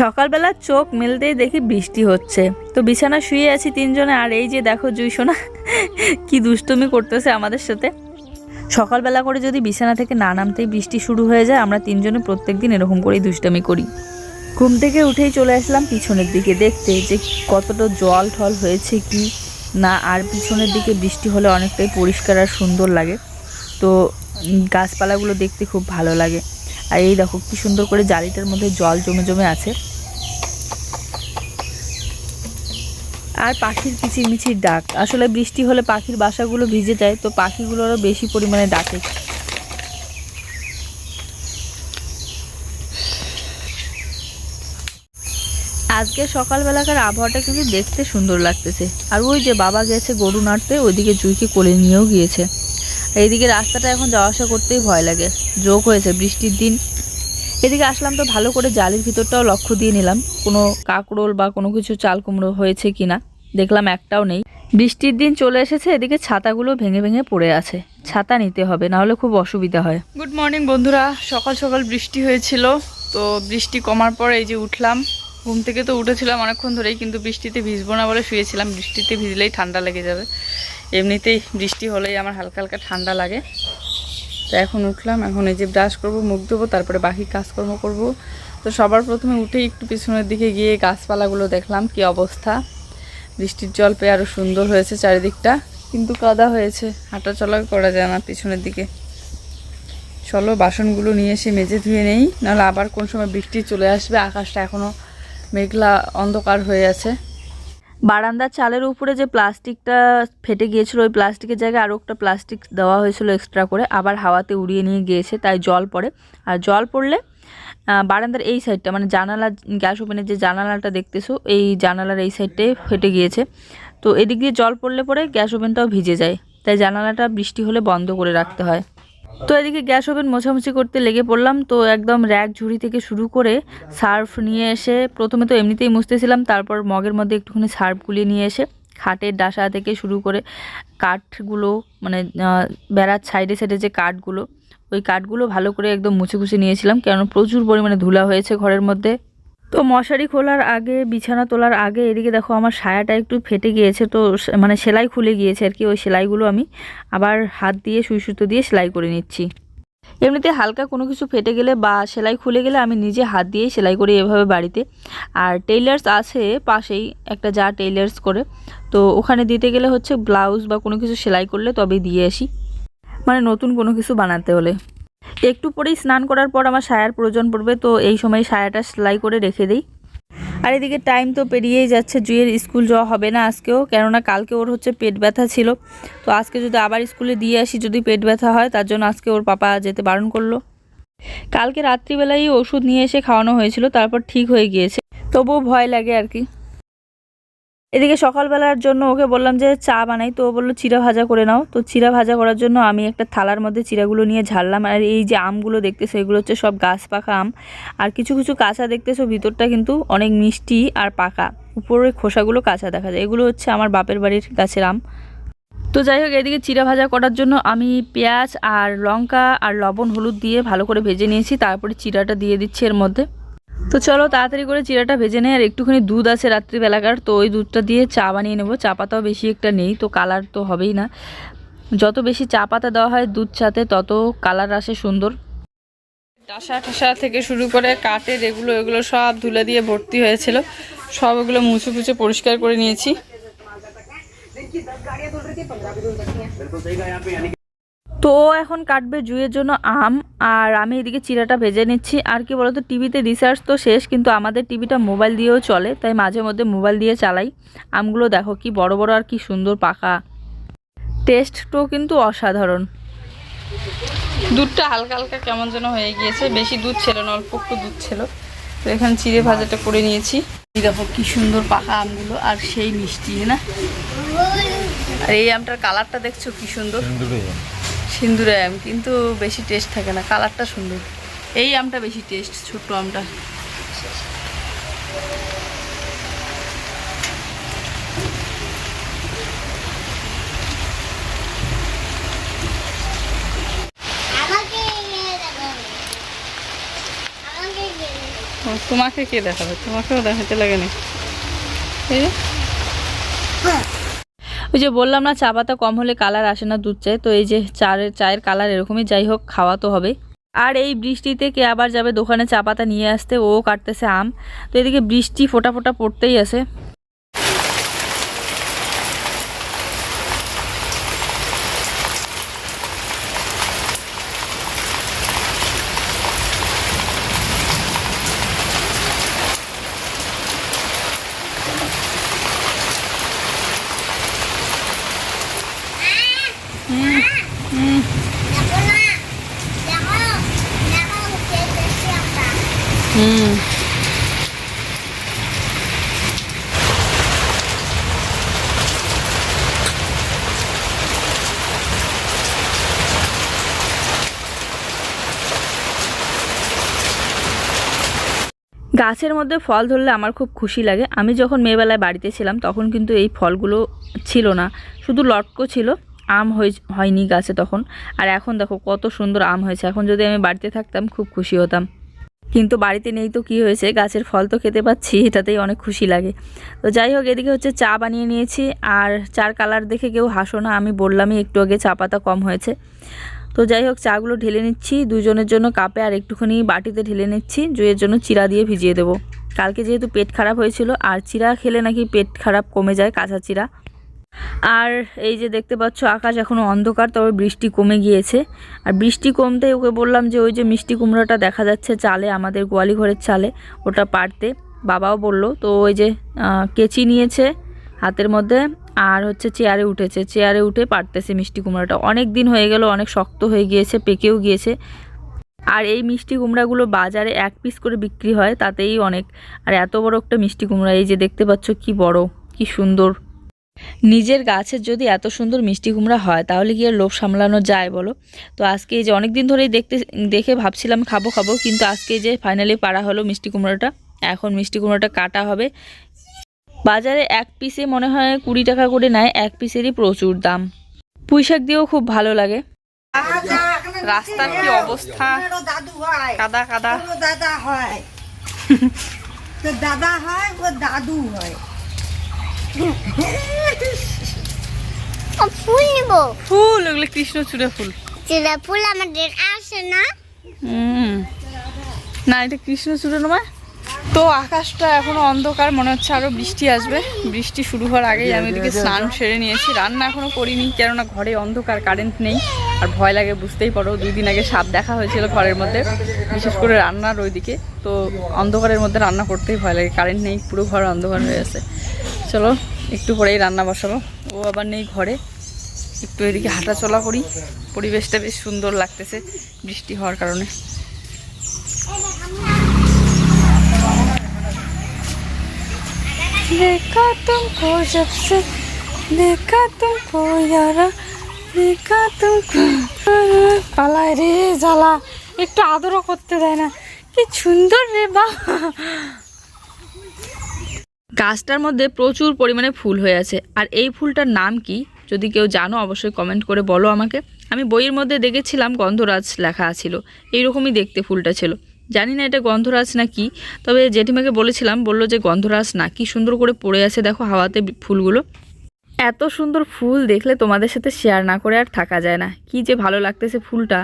সকালবেলা চোখ মেলতেই দেখি বৃষ্টি হচ্ছে। তো বিছানা শুয়ে আছি তিনজনে, আর এই যে দেখো জুই সোনা, কি দুষ্টুমি করতেছে আমাদের সাথে। সকালবেলা করে যদি বিছানা থেকে না নামতেই বৃষ্টি শুরু হয়ে যায়, আমরা তিনজনে প্রত্যেক দিন এরকম করেই দুষ্টামি করি। ঘুম থেকে উঠেই চলে আসলাম পিছনের দিকে দেখতে যে কতটা জল ঠল হয়েছে কি না, আর পিছনের দিকে বৃষ্টি হলে অনেকটাই পরিষ্কার আর সুন্দর লাগে। তো গাছপালাগুলো দেখতে খুব ভালো লাগে। আর এই দেখো কি সুন্দর করে জালিটার মধ্যে জল জমে জমে আছে। আর পাখির কিচিরমিচির ডাক। আসলে বৃষ্টি হলে পাখির বাসাগুলো ভিজে যায়, তো পাখিগুলোরও বেশি পরিমাণে ডাকে। আজকে সকালবেলাকার আবহাওয়াটা কিন্তু দেখতে সুন্দর লাগতেছে। আর ওই যে বাবা গেছে গরু নাড়তে, ওইদিকে জুইকে কোলে নিয়েও গিয়েছে। এইদিকে রাস্তাটা এখন যাওয়া আসা করতেই ভয় লাগে। যোগ হয়েছে বৃষ্টির দিন। এদিকে আসলাম তো ভালো করে জালির ভিতরটাও লক্ষ্য দিয়ে নিলাম। কোনো কাকরোল বা কোনো কিছু চাল কুমড়ো হয়েছে কিনা। দেখলাম একটাও নেই। বৃষ্টির দিন চলে এসেছে, এদিকে ছাতাগুলো ভেঙে ভেঙে পড়ে আছে। ছাতা নিতে হবে, না হলে খুব অসুবিধা হয়। গুড মর্নিং বন্ধুরা। সকাল সকাল বৃষ্টি হয়েছিল, তো বৃষ্টি কমার পর এই যে উঠলাম। ঘুম থেকে তো উঠেছিলাম অনেকক্ষণ ধরেই, কিন্তু বৃষ্টিতে ভিজবো না বলে শুয়েছিলাম। বৃষ্টিতে ভিজলেই ঠান্ডা লেগে যাবে। এমনিতেই বৃষ্টি হলেই আমার হালকা হালকা ঠান্ডা লাগে। তো এখন উঠলাম, এখন এই যে ব্রাশ করব, মুখ ধোবো, তারপরে বাকি কাজকর্ম করব। তো সবার প্রথমে উঠেই একটু পিছনের দিকে গিয়ে গাছপালাগুলো দেখলাম, কি অবস্থা। বৃষ্টির জল পেয়ে আরও সুন্দর হয়েছে চারিদিকটা। কিন্তু কাদা হয়েছে হাঁটা চলা করা যায় না পিছনের দিকে। চলো, বাসনগুলো নিয়ে এসে মেজে ধুয়ে নেই, নাহলে আবার কোন সময় বৃষ্টি চলে আসবে, আকাশটা এখনও মেঘলা অন্ধকার হয়ে আছে। বারান্দার চালের উপরে যে প্লাস্টিকটা ফেটে গিয়েছিল, ওই প্লাস্টিকের জায়গায় আরও একটা প্লাস্টিক দেওয়া হয়েছিল এক্সট্রা করে, আবার হাওয়াতে উড়িয়ে নিয়ে গিয়েছে, তাই জল পড়ে। আর জল পড়লে বারান্দার এই সাইডটা মানে জানালা, গ্যাস ওভেনের যে জানালাটা দেখতেছো, এই জানালার এই সাইডটাই ফেটে গিয়েছে। তো এদিক দিয়ে জল পড়লে পরে গ্যাস ওভেনটাও ভিজে যায়। তাই জানালাটা বৃষ্টি হলে বন্ধ করে রাখতে হয়। তো এদিকে গ্যাস ওভেন মোছামুছি করতে লেগে পড়লাম। তো একদম র্যাক ঝুড়ি থেকে শুরু করে সার্ফ নিয়ে এসে প্রথমে তো এমনিতেই মুছতেছিলাম, তারপর মগের মধ্যে একটুখানি সার্ফ গুলিয়ে নিয়ে এসে খাটের ডাসা থেকে শুরু করে কাঠগুলো মানে বেড়ার সাইডে সাইডে যে কাঠগুলো ওই কাঠগুলো ভালো করে একদম মুছে খুছে নিয়েছিলাম কারণ প্রচুর পরিমাণে ধুলা হয়েছে ঘরের মধ্যে। তো মশারি খোলার আগে, বিছানা তোলার আগে, এদিকে দেখো আমার সায়াটা একটু ফেটে গিয়েছে, তো মানে সেলাই খুলে গিয়েছে আর কি, ওই সেলাইগুলো আমি আবার হাত দিয়ে, সুই সুতো দিয়ে সেলাই করে নিচ্ছি। এমনিতে হালকা কোনো কিছু ফেটে গেলে বা সেলাই খুলে গেলে আমি নিজে হাত দিয়েই সেলাই করি এভাবে বাড়িতে। আর টেইলার্স আছে পাশেই, একটা যা টেইলার্স করে। তো ওখানে দিতে গেলে হচ্ছে ব্লাউজ বা কোনো কিছু সেলাই করলে তবেই দিয়ে আসি। মানে নতুন কোনো কিছু বানাতে হলে। একটু পরেই স্নান করার পর আমার সায়ার প্রয়োজন পড়বে, তো এই সময় সায়াটা সেলাই করে রেখে দিই। আর এদিকে টাইম তো পেরিয়েই যাচ্ছে, জুয়ের স্কুল যাওয়া হবে না আজকেও, কেননা কালকে ওর হচ্ছে পেট ব্যথা ছিল। তো আজকে যদি আবার স্কুলে দিয়ে আসি, যদি পেট ব্যথা হয়, তার জন্য আজকে ওর পাপা যেতে বারণ করল। কালকে রাত্রিবেলায় ওষুধ নিয়ে এসে খাওয়ানো হয়েছিল, তারপর ঠিক হয়ে গিয়েছে। তবুও ভয় লাগে আর কি। এদিকে সকালবেলার জন্য ওকে বললাম যে চা বানাই, তো ও বলল, চিরা ভাজা করে নাও। তো চিরা ভাজা করার জন্য আমি একটা থালার মধ্যে চিরাগুলো নিয়ে ঝাড়লাম। আর এই যে আমগুলো দেখতেছো, এগুলো হচ্ছে সব গাছ পাকা আম। আর কিছু কিছু কাঁচা দেখতেছো, ভিতরটা কিন্তু অনেক মিষ্টি আর পাকা। উপরের খোসাগুলো কাঁচা দেখা যায়। এগুলো হচ্ছে আমার বাপের বাড়ির গাছের আম। তো যাই হোক, এদিকে চিরা ভাজা করার জন্য আমি পেঁয়াজ আর লঙ্কা আর লবণ, হলুদ দিয়ে ভালো করে ভেজে নিয়েছি। তারপরে চিরাটা দিয়ে দিচ্ছি এর মধ্যে। তো চলো তাড়াতাড়ি করে চিরাটা ভেজে নেয় আর একটুখানি দুধ আছে রাত্রিবেলাকার, তো ওই দুধটা দিয়ে চা বানিয়ে নেব। চা পাতাও বেশি একটা নেই, তো কালার তো হবেই না। যত বেশি চা পাতা দেওয়া হয় দুধ চাতে তত কালার আসে সুন্দর। ডাসা ঠাসা থেকে শুরু করে কাঠের এগুলো এগুলো সব ধুলে দিয়ে ভর্তি হয়েছিল। সব এগুলো মুছে ফুছে পরিষ্কার করে নিয়েছি। তো এখন কাটবে জুয়ের জন্য আম, আর আমি এদিকে চিরাটা ভেজে নিচ্ছি। আর কি বলতো, টিভিতে রিসার্চ তো শেষ, কিন্তু আমাদের টিভিটা মোবাইল দিয়েও চলে, তাই মাঝে মধ্যে মোবাইল দিয়ে চালাই। আমগুলো দেখো কি বড় বড় আর কি সুন্দর পাকা। টেস্টটাও কিন্তু অসাধারণ। দুধটা হালকা হালকা কেমন যেন হয়ে গিয়েছে। বেশি দুধ ছিল না, অল্প একটু দুধ ছিল। তো এখানে চিড়ে ভাজাটা করে নিয়েছি। দেখো কি সুন্দর পাকা আমগুলো, আর সেই মিষ্টি, না? আর এই আমটার কালারটা দেখছ কি সুন্দর? সিন্দুরে আম কিন্তু বেশি টেস্ট থাকে না কালারটা সুন্দর। এই আমটা বেশি টেস্ট ছোট্ট আমটা। তোমাকে কে দেখাবে? তোমাকেও দেখাতে লাগে না এই। ওই যে বললাম না, চা পাতা কম হলে কালার আসে না দুধ চায়। তো এই যে চায়ের চায়ের কালার এরকমই, যাই হোক, খাওয়া তো হবে। আর এই বৃষ্টিতে কে আবার যাবে দোকানে চা পাতা নিয়ে আসতে? ও কাটতেছে আম। তো এদিকে বৃষ্টি ফোটা ফোটা পড়তেই আছে দেখো না দেখো দেখো খেতেছি আমরা হুম গাছের মধ্যে ফল ধরলে আমার খুব খুশি লাগে। আমি যখন মেয়েবেলায় বাড়িতে ছিলাম, তখন কিন্তু এই ফলগুলো ছিল না। শুধু লটকো ছিল, আম হয়ে, হয়নি গাছে তখন। আর এখন দেখো কত সুন্দর আম হয়েছে। এখন যদি আমি বাড়িতে থাকতাম, খুব খুশি হতাম। কিন্তু বাড়িতে নেই তো কি হয়েছে? গাছের ফল তো খেতে পাচ্ছি, এটাতেই অনেক খুশি লাগে। তো যাই হোক, এদিকে হচ্ছে চা বানিয়ে নিয়েছি। আর চার কালার দেখে কেউ হাসো না, আমি বললামই একটু আগে চা পাতা কম হয়েছে। তো যাই হোক, চাগুলো ঢেলে নিচ্ছি। দুজনের জন্য কাপে আর একটুখানি বাটিতে ঢেলে নিচ্ছি। জুয়ের জন্য চিরা দিয়ে ভিজিয়ে দেবো। কালকে যেহেতু পেট খারাপ হয়েছিল, আর চিরা খেলে নাকি পেট খারাপ কমে যায়, কাঁচা চিরা। আর এই যে দেখতে পাচ্ছ, আকাশ এখনও অন্ধকার, তবে বৃষ্টি কমে গিয়েছে। আর বৃষ্টি কমতে ওকে বললাম যে, ওই যে মিষ্টি কুমড়োটা দেখা যাচ্ছে চালে, আমাদের গোয়ালি ঘরের চালে, ওটা পারতে বাবাও বলল, তো ওই যে কেচি নিয়েছে হাতের মধ্যে। আর হচ্ছে চেয়ারে উঠেছে। চেয়ারে উঠে পারতেছে মিষ্টি কুমড়োটা। অনেক দিন হয়ে গেল, অনেক শক্ত হয়ে গিয়েছে, পেকেও গিয়েছে। আর এই মিষ্টি কুমড়াগুলো বাজারে এক পিস করে বিক্রি হয়, তাতেই অনেক। আর এত বড় একটা মিষ্টি কুমড়া, এই যে দেখতে পাচ্ছ কি বড়, কি সুন্দর। নিজের গাছের যদি এত সুন্দর মিষ্টি কুমড়া হয়, তাহলে কি আর লোভ সামলানো যায় বলো? তো আজকে এই যে অনেক দিন ধরেই দেখতে, দেখে ভাবছিলাম খাব খাব, কিন্তু আজকে যে ফাইনালি পারা হলো মিষ্টি কুমড়োটা। এখন মিষ্টি কুমড়োটা কাটা হবে। বাজারে এক পিসে মনে হয় কুড়ি টাকা করে নেয় এক পিসেরই প্রচুর দাম। পুঁই শাক দিয়েও খুব ভালো লাগে। রাস্তার কি অবস্থা? দাদু কাদা কাদা। দাদা হয় দাদা হয় ও দাদু হয় ফুল নিব ফুল ওগুলো কৃষ্ণচূড়া ফুল। যেটা ফুল আমাদের আসে না। হুম। না এটা কৃষ্ণচূড়া নয়। তো আকাশটা এখনও অন্ধকার, মনে হচ্ছে আরও বৃষ্টি আসবে। বৃষ্টি শুরু হওয়ার আগেই আমি এদিকে স্নান সেরে নিয়েছি। রান্না এখনও করিনি, কেননা ঘরে অন্ধকার, কারেন্ট নেই। আর ভয় লাগে, বুঝতেই পারো দুই দিন আগে সাপ দেখা হয়েছিল ঘরের মধ্যে, বিশেষ করে রান্নার ওইদিকে। তো অন্ধকারের মধ্যে রান্না করতেই ভয় লাগে, কারেন্ট নেই, পুরো ঘর অন্ধকার হয়ে আছে। চলো, একটু পরেই রান্না বসাবো। ও আবার নেই ঘরে। একটু এদিকে হাঁটা চলা করি। পরিবেশটা বেশ সুন্দর লাগতেছে বৃষ্টি হওয়ার কারণে। देखा तुमको जब से देखा तुमको यारा देखा तुमको পালায় রে জ্বালা একটু আদরও করতে দেয় না কি সুন্দর রে বা গাছটার মধ্যে প্রচুর পরিমাণে ফুল হয়ে আছে আর এই ফুলটার নাম কি যদি কেউ জানো অবশ্যই কমেন্ট করে বলো আমাকে আমি বইয়ের মধ্যে দেখেছিলাম গন্ধরাজ লেখা ছিল এইরকমই দেখতে ফুলটা ছিল জানি না এটা গন্ধরাজ না কি তবে জেঠিমাকে বলেছিলাম, বলল যে গন্ধরাজ না, কি সুন্দর করে পড়ে আছে দেখো হাওয়াতে ফুলগুলো। এত সুন্দর ফুল দেখলে তোমাদের সাথে শেয়ার না করে আর থাকা যায় না। কি যে ভালো লাগতেছে ফুলটা।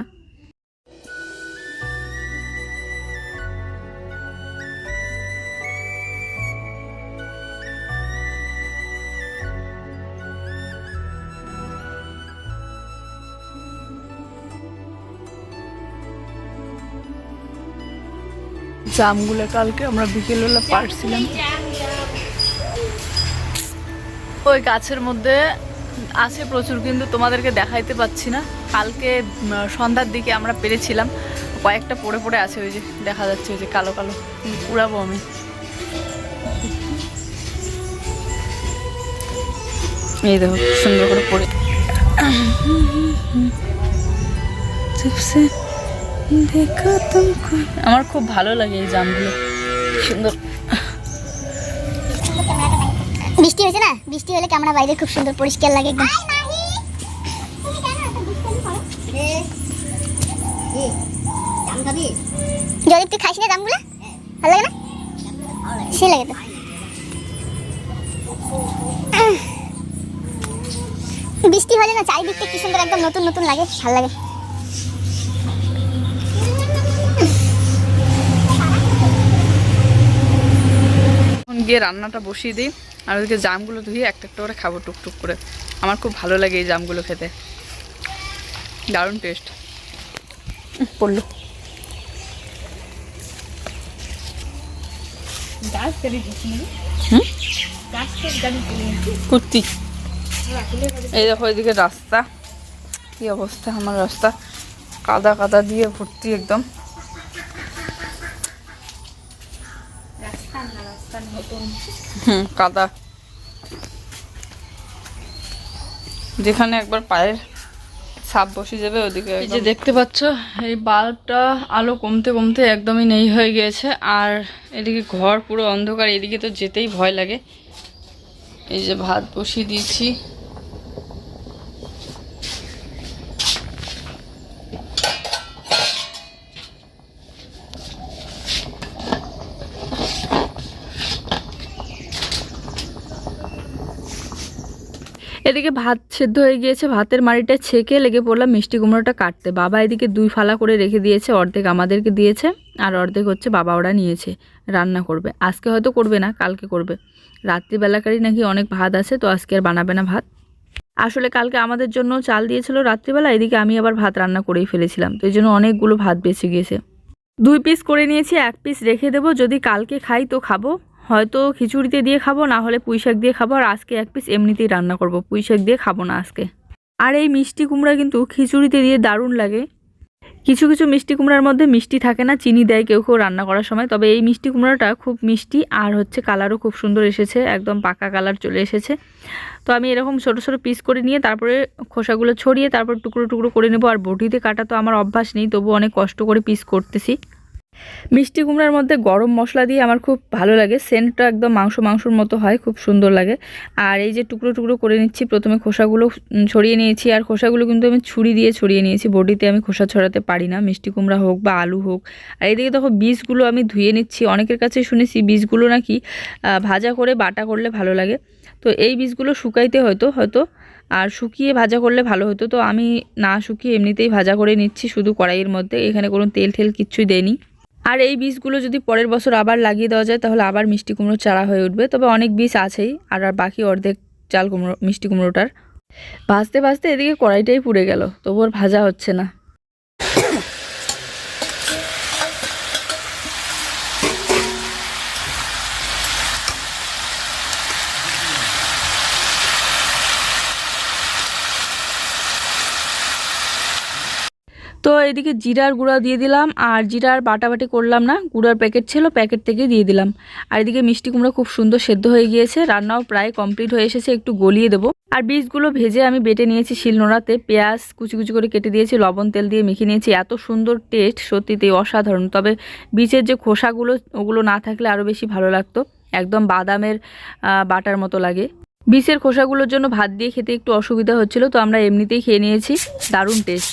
জামগুলো কালকে আমরা বিকেলবেলা পারছিলাম। ওই গাছের মধ্যে আছে প্রচুর, কিন্তু তোমাদেরকে দেখাইতে পাচ্ছি না। কালকে সন্ধ্যার দিকে আমরা পেরেছিলাম। কয়েকটা পড়ে পড়ে আছে, ওই যে দেখা যাচ্ছে, ওই যে কালো কালো। উড়াবো আমি। এই দেখো, সুন্দর করে পড়ে। তুমকো আমার খুব ভালো লাগে এই জামগুলো। সুন্দর। বৃষ্টি হয়েছে না? বৃষ্টি হলে ক্যামেরা বাইরে খুব সুন্দর পরিষ্কার লাগে একদম। যদি তুই খাইস না জামগুলো? ভালো লাগে না? সে লাগে তো। বৃষ্টি হলে না চারিদিকটা কি সুন্দর একদম নতুন নতুন লাগে ভালো লাগে। গিয়ে রান্নাটা বসিয়ে দিই। আর ওদিকে জামগুলো ধুয়ে একটা একটা করে খাব টুকটুক করে। আমার খুব ভালো লাগে এই জামগুলো খেতে। দারুণ টেস্ট পড়ল। কুর্তি। এই দেখো এদিকে রাস্তা। কি অবস্থা আমার রাস্তা। কাদা কাদা দিয়ে ভর্তি একদম। হুম কাদা। যেখানে একবার পায়ের সাপ বসে যাবে ওদিকে এই যে দেখতে পাচ্ছ এই বাল্বটা আলো কমতে কমতে একদমই নেই হয়ে গিয়েছে আর এদিকে ঘর পুরো অন্ধকার এদিকে তো যেতেই ভয় লাগে। এই যে ভাত বসিয়ে দিয়েছি। এদিকে ভাত সেদ্ধ হয়ে গিয়েছে, ভাতের মাড়িটা ছেঁকে লেগে পড়লাম, মিষ্টি কুমড়োটা কাটতে। বাবা এদিকে দুই ফালা করে রেখে দিয়েছে, অর্ধেক আমাদেরকে দিয়েছে, আর অর্ধেক হচ্ছে বাবা ওরা নিয়েছে, রান্না করবে। আজকে হয়তো করবে না, কালকে করবে। রাত্রিবেলাকারই নাকি অনেক ভাত আছে, তো আজকে আর বানাবে না ভাত। আসলে কালকে আমাদের জন্য চাল দিয়েছিল রাত্রিবেলা, এদিকে আমি আবার ভাত রান্না করেই ফেলেছিলাম, তো এই জন্য অনেকগুলো ভাত বেঁচে গিয়েছে। দুই পিস করে নিয়েছি, এক পিস রেখে দেবো, যদি কালকে খাই তো খাব। হয়তো খিচুড়িতে দিয়ে খাব, না হলে পুঁই শাক দিয়ে খাব, আর আজকে এক পিস এমনিতেই রান্না করব। পুঁই শাক দিয়ে খাব না আজকে। আর এই মিষ্টি কুমড়া কিন্তু খিচুড়িতে দিয়ে দারুণ লাগে। কিছু কিছু মিষ্টি কুমড়ার মধ্যে মিষ্টি থাকে না, চিনি দেয় কেউ কেউ রান্না করার সময়। তবে এই মিষ্টি কুমড়াটা খুব মিষ্টি, আর হচ্ছে কালারও খুব সুন্দর এসেছে, একদম পাকা কালার চলে এসেছে। তো আমি এরকম ছোটো ছোটো পিস করে নিয়ে তারপরে খোসাগুলো ছড়িয়ে তারপর টুকরো টুকরো করে নেব। আর বটিতে কাটা তো আমার অভ্যাস নেই তবু অনেক কষ্ট করে পিস করতেছি। মিষ্টি কুমড়ার মধ্যে গরম মশলা দিয়ে আমার খুব ভালো লাগে। সেন্টটা একদম মাংস মাংসর মতো হয়, খুব সুন্দর লাগে। আর এই যে টুকরো টুকরো করে নিচ্ছি, প্রথমে খোসাগুলো ছড়িয়ে নিয়েছি। আর খোসাগুলো কিন্তু আমি ছুরি দিয়ে ছড়িয়ে নিয়েছি। বডিতে আমি খোসা ছড়াতে পারি না। মিষ্টি কুমড়া হোক বা আলু হোক। আর এদিকে দেখো বীজগুলো আমি ধুয়ে নিচ্ছি। অনেকের কাছে শুনেছি বীজগুলো নাকি ভাজা করে বাটা করলে ভালো লাগে। তো এই বীজগুলো শুকাইতে হয়তো হয়তো, আর শুকিয়ে ভাজা করলে ভালো হতো। তো আমি না শুকিয়ে এমনিতেই ভাজা করে নিচ্ছি শুধু কড়াইয়ের মধ্যে। এখানে কোনো তেল ঠেল কিচ্ছুই দেয়নি আর এই বীজগুলো যদি পরের বছর আবার লাগিয়ে দেওয়া যায়, তাহলে আবার মিষ্টি কুমড়ো চারা হয়ে উঠবে। তবে অনেক বীজ আছেই, আর আর বাকি অর্ধেক চাল কুমড়ো, মিষ্টি কুমড়োটার। ভাজতে ভাজতে এদিকে কড়াইটাই পুড়ে গেল, তবু ভাজা হচ্ছে না। তো এদিকে জিরার গুঁড়া দিয়ে দিলাম আর জিরার বাটাবাটি করলাম না, গুঁড়ার প্যাকেট ছিল, প্যাকেট থেকে দিয়ে দিলাম। আর এদিকে মিষ্টি কুমড়া খুব সুন্দর সেদ্ধ হয়ে গিয়েছে, রান্নাও প্রায় কমপ্লিট হয়ে এসেছে, একটু গলিয়ে দেবো। আর বীজগুলো ভেজে আমি বেটে নিয়েছি শিলনোড়াতে, পেঁয়াজ কুচি কুচি করে কেটে দিয়েছি, লবণ তেল দিয়ে মেখে নিয়েছি, এত সুন্দর টেস্ট সত্যিতেই অসাধারণ। তবে বীজের যে খোসাগুলো, ওগুলো না থাকলে আরও বেশি ভালো লাগতো, একদম বাদামের বাটার মতো লাগে। বীজের খোসাগুলোর জন্য ভাত দিয়ে খেতে একটু অসুবিধা হচ্ছিল, তো আমরা এমনিতেই খেয়ে নিয়েছি, দারুণ টেস্ট।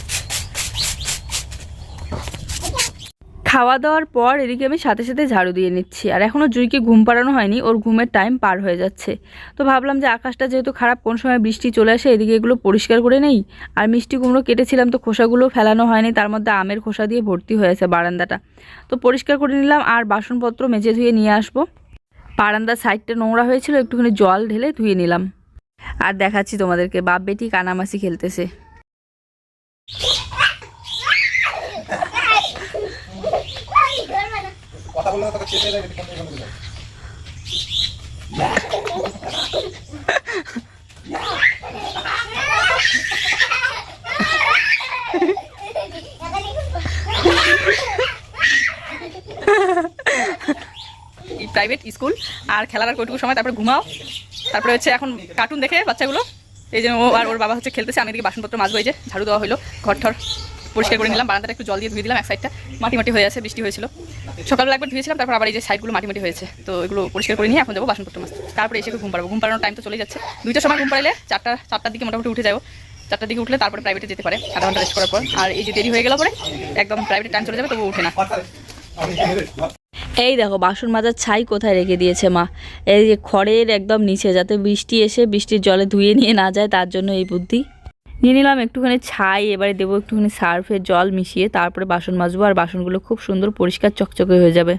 খাওয়া দাওয়ার পর এদিকে আমি সাথে সাথে ঝাড়ু দিয়ে নিচ্ছি। আর এখনও জুইকে ঘুম পাড়ানো হয়নি, ওর ঘুমের টাইম পার হয়ে যাচ্ছে। তো ভাবলাম যে আকাশটা যেহেতু খারাপ, কোন সময় বৃষ্টি চলে আসে এদিকে এগুলো পরিষ্কার করে নেই? আর মিষ্টি কুমড়ো কেটেছিলাম তো খোসাগুলো ফেলানো হয়নি, তার মধ্যে আমের খোসা দিয়ে ভর্তি হয়েছে বারান্দাটা। তো পরিষ্কার করে নিলাম, আর বাসনপত্র মেজে ধুয়ে নিয়ে আসব। বারান্দার সাইডটা নোংরা হয়েছিল, একটুখানি জল ঢেলে ধুয়ে নিলাম। আর দেখাচ্ছি তোমাদেরকে, বাপ বেটি কানামাসি খেলতেছে। প্রাইভেট স্কুল আর খেলার কটুকু সময়, তারপরে ঘুমাও। তারপরে হচ্ছে এখন কার্টুন দেখে বাচ্চাগুলো। এই যে ও আর ওর বাবা হচ্ছে খেলতেছে, আমি এদিকে বাসনপত্র মাছ হয়ে যে ঝাড়ু দেওয়া হলো ঘর ঠর পরিষ্কার করে নিলাম, বারান্দাটা একটু জল দিয়ে ধুয়ে দিলাম, এক সাইডটা মাটি মাটি হয়ে আছে, বৃষ্টি হয়েছিল। সকালবেলা একবার ধুয়েছিলাম, তারপর আবার এই যে সাইডগুলো মাটি মাটি হয়েছে, তো এগুলো পরিষ্কার করে নিয়ে এখন যাব বাসনপত্র মাজতে। তারপরে এসে ঘুম পাড়বো। ঘুম পাড়ানোর টাইম তো চলে যাচ্ছে। দুইটার সময় ঘুম পাড়ালে চারটা, চারটার দিকে মোটামুটি উঠে যাব। চারটার দিকে উঠলে তারপরে প্রাইভেটে যেতে পারে, আধা ঘণ্টা রেস্ট করার পর। আর এই যে দেরি হয়ে গেল পরে, একদম প্রাইভেটে টাইম চলে যাবে তবু উঠে না। এই দেখো, বাসন মাজার ছাই কোথায় রেখে দিয়েছে মা? এই যে খড়ের একদম নিচে, যাতে বৃষ্টি এসে বৃষ্টির জলে ধুয়ে নিয়ে না যায়, তার জন্য এই বুদ্ধি। নিয়ে নিলাম একটুখানি ছাই, এবারে দেবো একটুখানি সার্ফের জল মিশিয়ে তারপরে বাসন মাজবো, আর বাসনগুলো খুব সুন্দর পরিষ্কার চকচকে হয়ে যাবে।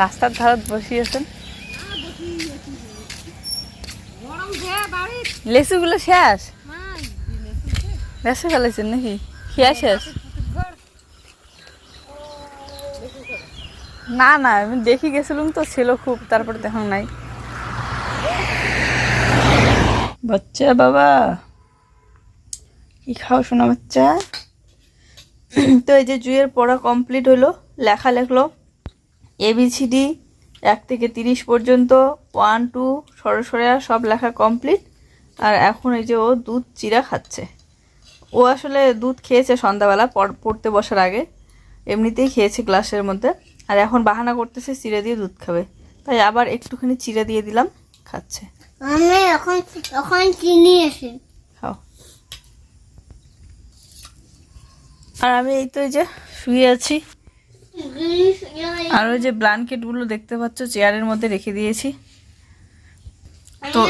রাস্তার ধারত বসিয়েছেন। লেসুগুলো শেষ? বেসে ফেলেছেন নাকি? খেয়া শেষ? না না, আমি দেখি গেছিলাম তো, ছিল খুব, তারপরে দেখুন নাই। বাচ্চা, বাবা। কি খাও শোনা বাচ্চা? তো এই যে জুয়ের পড়া কমপ্লিট হলো। লেখা লেখলো এবিসিডি এক থেকে তিরিশ পর্যন্ত ওয়ান টু সরসরা সব লেখা কমপ্লিট আর এখন এই যে ও দুধ চিরা খাচ্ছে। ও আসলে দুধ খেয়েছে সন্ধ্যাবেলা পড়- পড়তে বসার আগে। এমনিতেই খেয়েছে গ্লাসের মধ্যে। আর এখন বাহানা করতেছে চিড়ে দিয়ে দুধ খাবে। তাই আবার একটুখানি চিড়ে দিয়ে দিলাম খাচ্ছে। আমি এখন এখন চিনি এসে। খাও। আর আমি এই তো এই যে শুয়ে আছি। আর ওই যে ব্ল্যাঙ্কেটগুলো দেখতে পাচ্ছ, চেয়ারের মধ্যে রেখে দিয়েছি। তো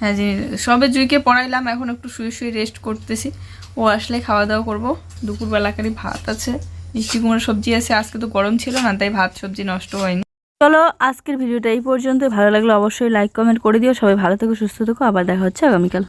হ্যাঁ জি, সবে জুইকে পড়াইলাম, এখন একটু শুয়ে শুয়ে রেস্ট করতেছি। ও আসলে খাওয়া দাওয়া করব দুপুরবেলাকারই ভাত আছে, মিষ্টি কুমড়ো সবজি আছে। আজকে তো গরম ছিল না, তাই ভাত সবজি নষ্ট হয়নি। চলো, আজকের ভিডিওটা এই পর্যন্ত ভালো লাগলে অবশ্যই লাইক কমেন্ট করে দিও। সবাই ভালো থেকো, সুস্থ থেকো। আবার দেখা হচ্ছে আগামীকাল।